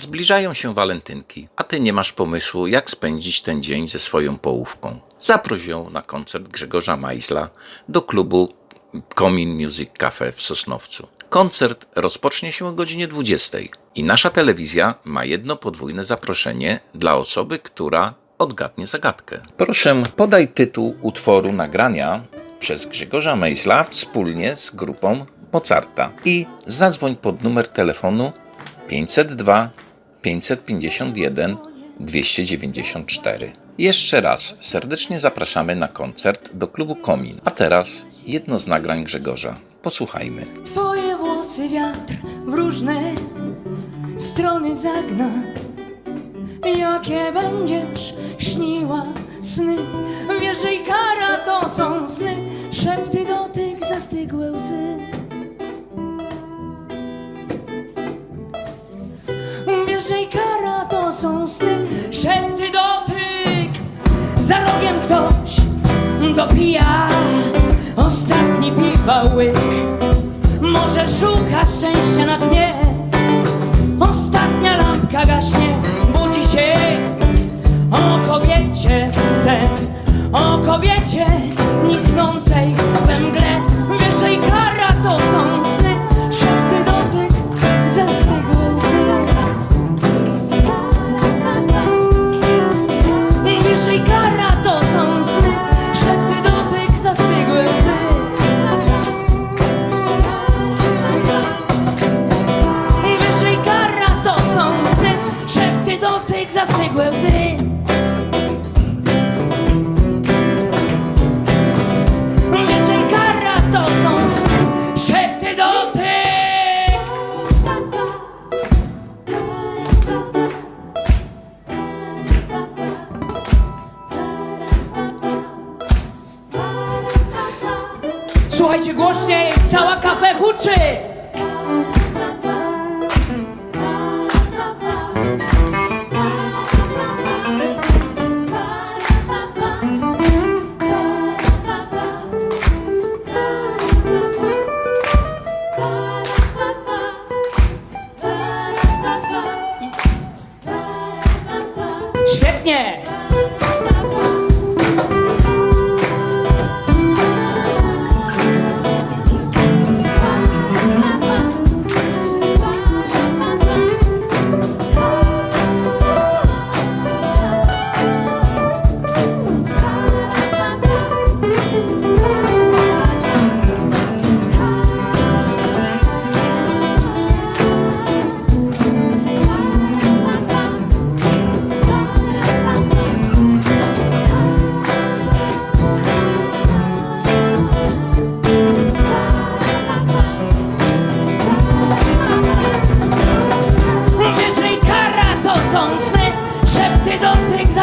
Zbliżają się walentynki, a ty nie masz pomysłu, jak spędzić ten dzień ze swoją połówką. Zaproś ją na koncert Grzegorza Majzla do klubu Komin Music Cafe w Sosnowcu. Koncert rozpocznie się o godzinie 20 i nasza telewizja ma jedno podwójne zaproszenie dla osoby, która odgadnie zagadkę. Proszę, podaj tytuł utworu nagrania przez Grzegorza Mejsla wspólnie z grupą Mozarta i zadzwoń pod numer telefonu 502 551 294. Jeszcze raz serdecznie zapraszamy na koncert do klubu Komin. A teraz jedno z nagrań Grzegorza. Posłuchajmy. Twoje włosy wiatr w różne strony zagna Jakie będziesz śniła sny Wierzę i kara to są sny Szepty dotyk zastygłe łzy Za rogiem ktoś dopija Ostatni piwa łyk może szuka szczęścia na dnie. Ostatnia lampka gaśnie Budzi się. O kobiecie sen O kobiecie zastygłe łzy Słuchajcie głośniej, cała kafe huczy! Yeah.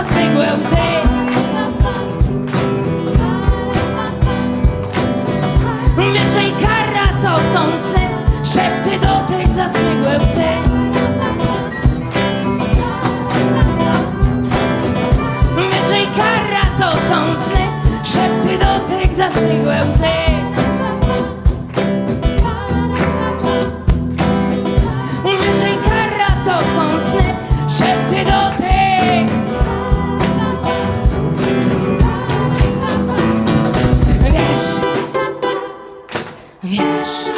Zastygłe łzy Wyżej kara to są sny Szepty dotyk zastygłe łzy Wyżej kara to są sny Szepty zastygłe łzy Wiesz